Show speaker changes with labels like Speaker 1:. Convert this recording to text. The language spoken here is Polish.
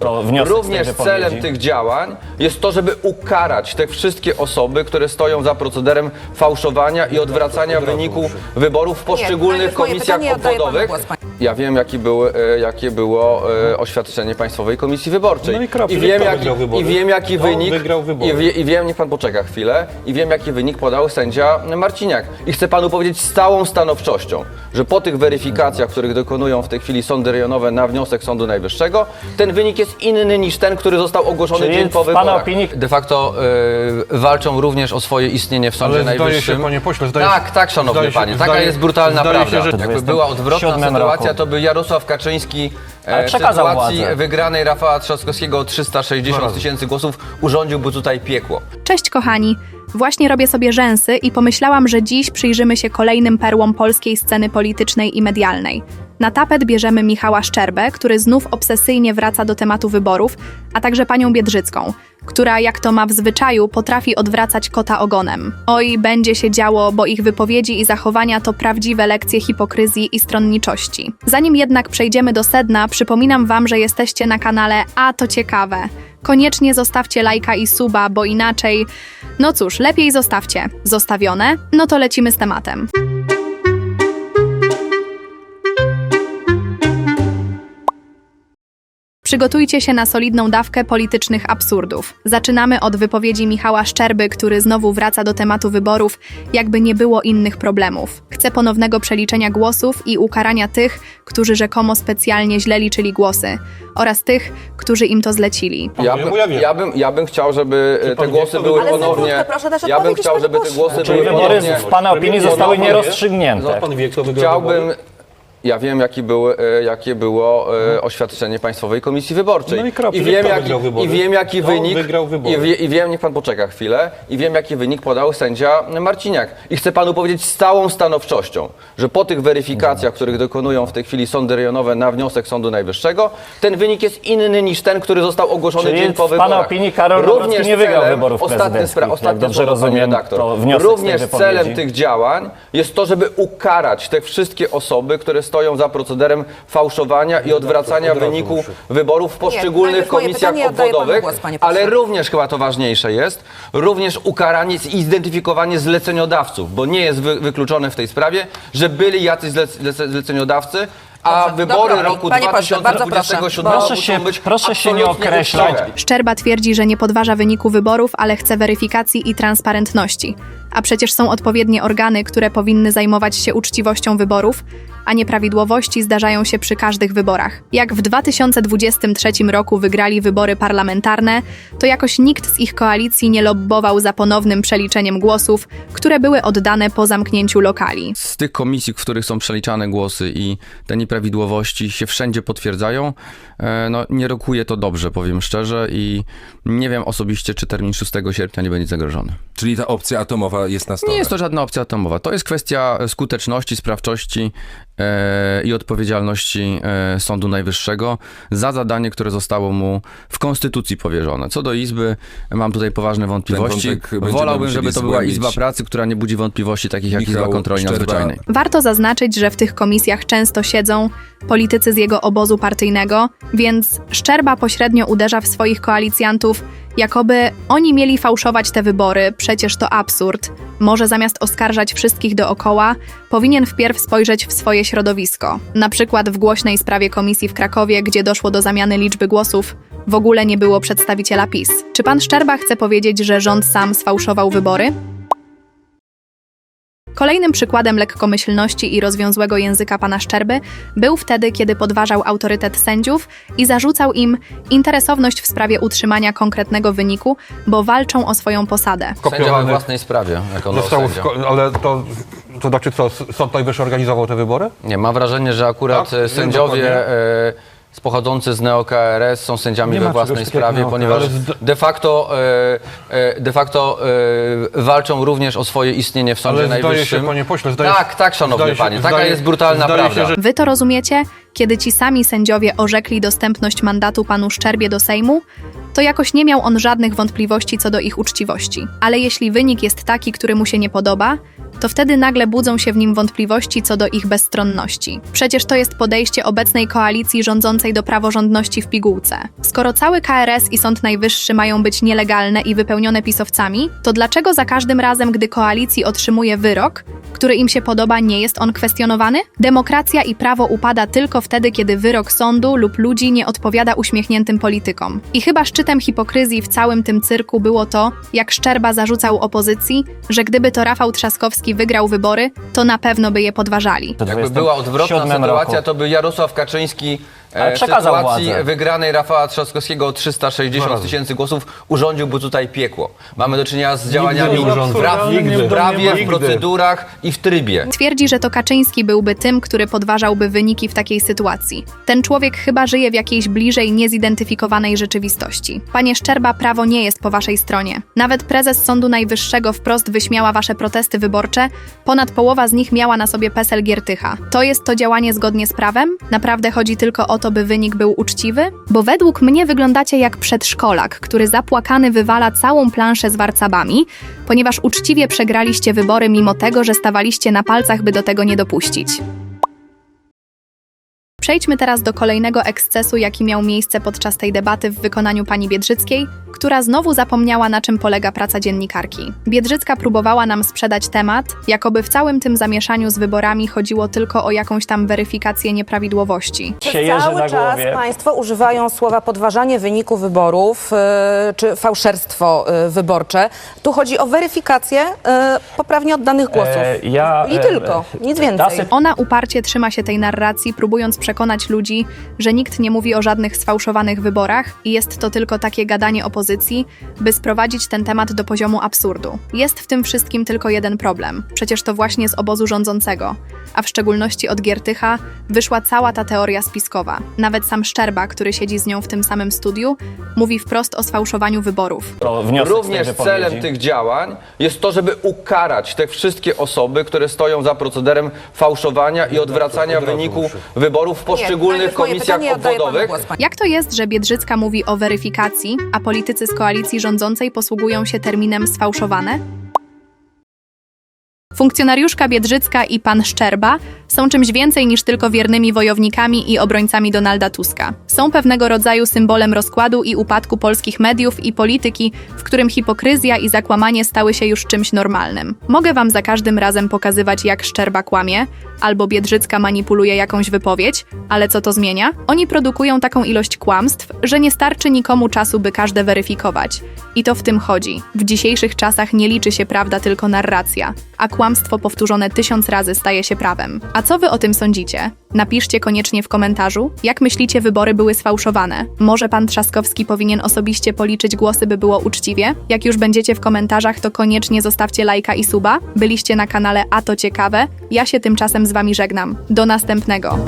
Speaker 1: To wniosek z tej
Speaker 2: Również
Speaker 1: wypowiedzi.
Speaker 2: celem tych działań jest to, żeby ukarać te wszystkie osoby, które stoją za procederem fałszowania i odwracania wyniku wyborów w poszczególnych
Speaker 3: moje
Speaker 2: komisjach
Speaker 3: pytanie, oddaję panu
Speaker 2: obwodowych.
Speaker 3: głos, panie-
Speaker 2: Ja wiem, jaki był, e, jakie było e, oświadczenie Państwowej Komisji Wyborczej.
Speaker 4: No i kropka.
Speaker 2: I wiem,
Speaker 4: wybory?
Speaker 2: i wiem, jaki
Speaker 4: Kto
Speaker 2: wynik. I, wie, I wiem, niech pan poczeka chwilę. I wiem, jaki wynik podał sędzia Marciniak. I chcę panu powiedzieć z całą stanowczością, że po tych weryfikacjach, których dokonują w tej chwili sądy rejonowe na wniosek Sądu Najwyższego, ten wynik jest inny niż ten, który został ogłoszony
Speaker 1: Czyli
Speaker 2: dzień po
Speaker 1: w pana
Speaker 2: wyborach.
Speaker 1: opinii-
Speaker 2: De facto e, walczą również o swoje istnienie w Sądzie
Speaker 4: Ale zdaje
Speaker 2: Najwyższym.
Speaker 4: się, panie pośle, zdaje
Speaker 2: tak, tak, szanowny
Speaker 4: zdaje się-
Speaker 2: panie. Taka
Speaker 4: zdaje-
Speaker 2: jest brutalna
Speaker 4: zdaje się,
Speaker 2: prawda.
Speaker 4: że-
Speaker 2: Jakby była odwrotna
Speaker 1: 27
Speaker 2: sytuacja,
Speaker 1: roku.
Speaker 2: To by Jarosław Kaczyński
Speaker 1: Ale
Speaker 2: e, w
Speaker 1: przekazał
Speaker 2: sytuacji
Speaker 1: władzę.
Speaker 2: wygranej Rafała Trzaskowskiego o 360 tysięcy głosów urządziłby tutaj piekło.
Speaker 5: Cześć kochani! Właśnie robię sobie rzęsy i pomyślałam, że dziś przyjrzymy się kolejnym perłom polskiej sceny politycznej i medialnej. Na tapet bierzemy Michała Szczerbę, który znów obsesyjnie wraca do tematu wyborów, a także panią Biedrzycką, która, jak to ma w zwyczaju, potrafi odwracać kota ogonem. Oj, będzie się działo, bo ich wypowiedzi i zachowania to prawdziwe lekcje hipokryzji i stronniczości. Zanim jednak przejdziemy do sedna, przypominam wam, że jesteście na kanale A to ciekawe. Koniecznie zostawcie lajka i suba, bo inaczej. No cóż, lepiej zostawcie. Zostawione? No to lecimy z tematem. Przygotujcie się na solidną dawkę politycznych absurdów. Zaczynamy od wypowiedzi Michała Szczerby, który znowu wraca do tematu wyborów, jakby nie było innych problemów. Chce ponownego przeliczenia głosów i ukarania tych, którzy rzekomo specjalnie źle liczyli głosy, oraz tych, którzy im to zlecili.
Speaker 2: Ja bym,
Speaker 4: ja
Speaker 2: bym, ja bym chciał, żeby te głosy były ponownie.
Speaker 3: proszę
Speaker 2: Ja bym
Speaker 3: odpowiedzieć,
Speaker 2: chciał, żeby te głosy
Speaker 1: Czyli
Speaker 2: były
Speaker 1: wybory
Speaker 2: ponownie.
Speaker 1: w pana opinii zostały nierozstrzygnięte.
Speaker 4: Pan wie, kto wygrał
Speaker 2: Chciałbym.
Speaker 4: wybory?
Speaker 2: Ja wiem, jaki był, e, jakie było e, oświadczenie Państwowej Komisji Wyborczej.
Speaker 4: No i kropka.
Speaker 2: wiem,
Speaker 4: Kto
Speaker 2: jaki,
Speaker 4: wygrał wybory?
Speaker 2: I wiem, jaki
Speaker 4: Kto
Speaker 2: wynik.
Speaker 4: wygrał wybory?
Speaker 2: I, wie, I wiem, niech pan poczeka chwilę. I wiem, jaki wynik podał sędzia Marciniak. I chcę panu powiedzieć z całą stanowczością, że po tych weryfikacjach, których dokonują w tej chwili sądy rejonowe na wniosek Sądu Najwyższego, ten wynik jest inny niż ten, który został ogłoszony
Speaker 1: Czyli
Speaker 2: dzień po
Speaker 1: w pana
Speaker 2: wyborach.
Speaker 1: opinii Karol Nawrocki nie wygrał
Speaker 2: celem-
Speaker 1: wyborów
Speaker 2: ostatnie
Speaker 1: prezydenckich,
Speaker 2: spra-
Speaker 1: jak
Speaker 2: ostatnie
Speaker 1: dobrze
Speaker 2: słowo, pani
Speaker 1: rozumiem,
Speaker 2: redaktor.
Speaker 1: to wniosek z tej
Speaker 2: Również
Speaker 1: wypowiedzi.
Speaker 2: celem tych działań jest to, żeby ukarać te wszystkie osoby, które stoją za procederem fałszowania i odwracania wyniku wyborów w poszczególnych
Speaker 3: najpierw moje
Speaker 2: komisjach
Speaker 3: pytanie, oddaję panu
Speaker 2: obwodowych,
Speaker 3: głos, panie pośle.
Speaker 2: ale również chyba to ważniejsze jest, również ukaranie i zidentyfikowanie zleceniodawców, bo nie jest wy, wykluczone w tej sprawie, że byli jacyś zlec, zlec, zleceniodawcy, a
Speaker 3: Dobrze,
Speaker 2: wybory
Speaker 3: dobra,
Speaker 2: roku
Speaker 3: panie pośle, bardzo proszę,
Speaker 2: 2027
Speaker 3: bo-
Speaker 1: Proszę
Speaker 2: muszą
Speaker 1: się-
Speaker 2: być
Speaker 1: proszę się nie
Speaker 2: absolutnie
Speaker 1: określać.
Speaker 2: uczciwe.
Speaker 5: Szczerba twierdzi, że nie podważa wyniku wyborów, ale chce weryfikacji i transparentności. A przecież są odpowiednie organy, które powinny zajmować się uczciwością wyborów, a nieprawidłowości zdarzają się przy każdych wyborach. Jak w 2023 roku wygrali wybory parlamentarne, to jakoś nikt z ich koalicji nie lobbował za ponownym przeliczeniem głosów, które były oddane po zamknięciu lokali.
Speaker 2: z tych komisji, w których są przeliczane głosy i te nieprawidłowości się wszędzie potwierdzają, no nie rokuje to dobrze, powiem szczerze i nie wiem osobiście, czy termin 6 sierpnia nie będzie zagrożony.
Speaker 6: Czyli ta opcja atomowa jest na stole.
Speaker 2: Nie jest to żadna opcja atomowa. To jest kwestia skuteczności, sprawczości e, i odpowiedzialności e, Sądu Najwyższego za zadanie, które zostało mu w Konstytucji powierzone. Co do Izby, mam tutaj poważne wątpliwości. Wolałbym, żeby to była
Speaker 6: zgłębić.
Speaker 2: Izba Pracy, która nie budzi wątpliwości takich jak
Speaker 6: Michał
Speaker 2: Izba Kontroli
Speaker 6: Szczerba.
Speaker 2: Nadzwyczajnej.
Speaker 5: Warto zaznaczyć, że w tych komisjach często siedzą politycy z jego obozu partyjnego, więc Szczerba pośrednio uderza w swoich koalicjantów, jakoby oni mieli fałszować te wybory, przecież to absurd. Może zamiast oskarżać wszystkich dookoła, powinien wpierw spojrzeć w swoje środowisko. Na przykład w głośnej sprawie komisji w Krakowie, gdzie doszło do zamiany liczby głosów, w ogóle nie było przedstawiciela PiS. Czy pan Szczerba chce powiedzieć, że rząd sam sfałszował wybory? Kolejnym przykładem lekkomyślności i rozwiązłego języka pana Szczerby był wtedy, kiedy podważał autorytet sędziów i zarzucał im interesowność w sprawie utrzymania konkretnego wyniku, bo walczą o swoją posadę.
Speaker 2: Sędzia we własnej sprawie, jako
Speaker 4: został,
Speaker 2: sędzia.
Speaker 4: w, ko- ale to, to znaczy co, Sąd Najwyższy organizował te wybory?
Speaker 2: Nie, mam wrażenie, że akurat
Speaker 4: Tak?
Speaker 2: e, sędziowie
Speaker 4: dokładnie.
Speaker 2: e, z pochodzący z neo-KRS są sędziami
Speaker 4: Nie
Speaker 2: we
Speaker 4: ma
Speaker 2: własnej
Speaker 4: czegoś takiego jak
Speaker 2: sprawie,
Speaker 4: neo-KRS,
Speaker 2: ponieważ de facto, e, e, de facto e, walczą również o swoje istnienie w Sądzie
Speaker 4: Ale zdaje
Speaker 2: Najwyższym.
Speaker 4: się, panie pośle, zdaje
Speaker 2: tak, tak, szanowny
Speaker 4: zdaje się-
Speaker 2: panie, taka
Speaker 4: zdaje-
Speaker 2: jest brutalna
Speaker 4: zdaje się,
Speaker 2: prawda.
Speaker 4: że-
Speaker 5: Wy to rozumiecie? Kiedy ci sami sędziowie orzekli dostępność mandatu panu Szczerbie do Sejmu, to jakoś nie miał on żadnych wątpliwości co do ich uczciwości. Ale jeśli wynik jest taki, który mu się nie podoba, to wtedy nagle budzą się w nim wątpliwości co do ich bezstronności. Przecież to jest podejście obecnej koalicji rządzącej do praworządności w pigułce. Skoro cały KRS i Sąd Najwyższy mają być nielegalne i wypełnione pisowcami, to dlaczego za każdym razem, gdy koalicji otrzymuje wyrok, który im się podoba, nie jest on kwestionowany? Demokracja i prawo upada tylko wtedy, kiedy wyrok sądu lub ludzi nie odpowiada uśmiechniętym politykom. I chyba szczytem hipokryzji w całym tym cyrku było to, jak Szczerba zarzucał opozycji, że gdyby to Rafał Trzaskowski wygrał wybory, to na pewno by je podważali.
Speaker 2: Jakby była odwrotna
Speaker 1: 27
Speaker 2: sytuacja,
Speaker 1: roku.
Speaker 2: to by Jarosław Kaczyński e, w
Speaker 1: przekazał
Speaker 2: sytuacji
Speaker 1: władzę.
Speaker 2: wygranej Rafała Trzaskowskiego o 360 tysięcy głosów urządziłby tutaj piekło. Mamy do czynienia z działaniami
Speaker 4: nie urządzał.
Speaker 2: praw,
Speaker 4: Nigdy.
Speaker 2: w prawie, w
Speaker 4: Nigdy.
Speaker 2: procedurach i w trybie.
Speaker 5: Twierdzi, że to Kaczyński byłby tym, który podważałby wyniki w takiej sytuacji. Ten człowiek chyba żyje w jakiejś bliżej niezidentyfikowanej rzeczywistości. Panie Szczerba, prawo nie jest po waszej stronie. Nawet prezes Sądu Najwyższego wprost wyśmiała wasze protesty wyborcze, ponad połowa z nich miała na sobie PESEL Giertycha. To jest to działanie zgodnie z prawem? Naprawdę chodzi tylko o to, by wynik był uczciwy? Bo według mnie wyglądacie jak przedszkolak, który zapłakany wywala całą planszę z warcabami, ponieważ uczciwie przegraliście wybory mimo tego, że stawaliście na palcach, by do tego nie dopuścić. Przejdźmy teraz do kolejnego ekscesu, jaki miał miejsce podczas tej debaty w wykonaniu pani Biedrzyckiej, która znowu zapomniała, na czym polega praca dziennikarki. Biedrzycka próbowała nam sprzedać temat, jakoby w całym tym zamieszaniu z wyborami chodziło tylko o jakąś tam weryfikację nieprawidłowości.
Speaker 1: jeży
Speaker 3: cały
Speaker 1: na
Speaker 3: czas
Speaker 1: głowie.
Speaker 3: Państwo używają słowa podważanie wyniku wyborów e, czy fałszerstwo e, wyborcze. Tu chodzi o weryfikację e, poprawnie oddanych głosów.
Speaker 1: E, ja,
Speaker 3: I
Speaker 1: e,
Speaker 3: tylko, nic więcej.
Speaker 5: Ona uparcie trzyma się tej narracji, próbując przekonać ludzi, że nikt nie mówi o żadnych sfałszowanych wyborach i jest to tylko takie gadanie opozycji, by sprowadzić ten temat do poziomu absurdu. Jest w tym wszystkim tylko jeden problem. Przecież to właśnie z obozu rządzącego, a w szczególności od Giertycha, wyszła cała ta teoria spiskowa. Nawet sam Szczerba, który siedzi z nią w tym samym studiu, mówi wprost o sfałszowaniu wyborów.
Speaker 1: To wniosek z tej
Speaker 2: Również
Speaker 1: wypowiedzi.
Speaker 2: celem tych działań jest to, żeby ukarać te wszystkie osoby, które stoją za procederem fałszowania i odwracania wyniku wyborów w poszczególnych komisjach obwodowych.
Speaker 5: Jak to jest, że Biedrzycka mówi o weryfikacji, a politycy z koalicji rządzącej posługują się terminem sfałszowane? Funkcjonariuszka Biedrzycka i pan Szczerba są czymś więcej niż tylko wiernymi wojownikami i obrońcami Donalda Tuska. Są pewnego rodzaju symbolem rozkładu i upadku polskich mediów i polityki, w którym hipokryzja i zakłamanie stały się już czymś normalnym. Mogę wam za każdym razem pokazywać, jak Szczerba kłamie, albo Biedrzycka manipuluje jakąś wypowiedź, ale co to zmienia? Oni produkują taką ilość kłamstw, że nie starczy nikomu czasu, by każde weryfikować. I to w tym chodzi. W dzisiejszych czasach nie liczy się prawda, tylko narracja, a kłamstwo powtórzone tysiąc razy staje się prawem. A co wy o tym sądzicie? Napiszcie koniecznie w komentarzu, jak myślicie wybory były sfałszowane. Może pan Trzaskowski powinien osobiście policzyć głosy, by było uczciwie? Jak już będziecie w komentarzach, to koniecznie zostawcie lajka i suba. Byliście na kanale A to ciekawe. Ja się tymczasem z wami żegnam. Do następnego.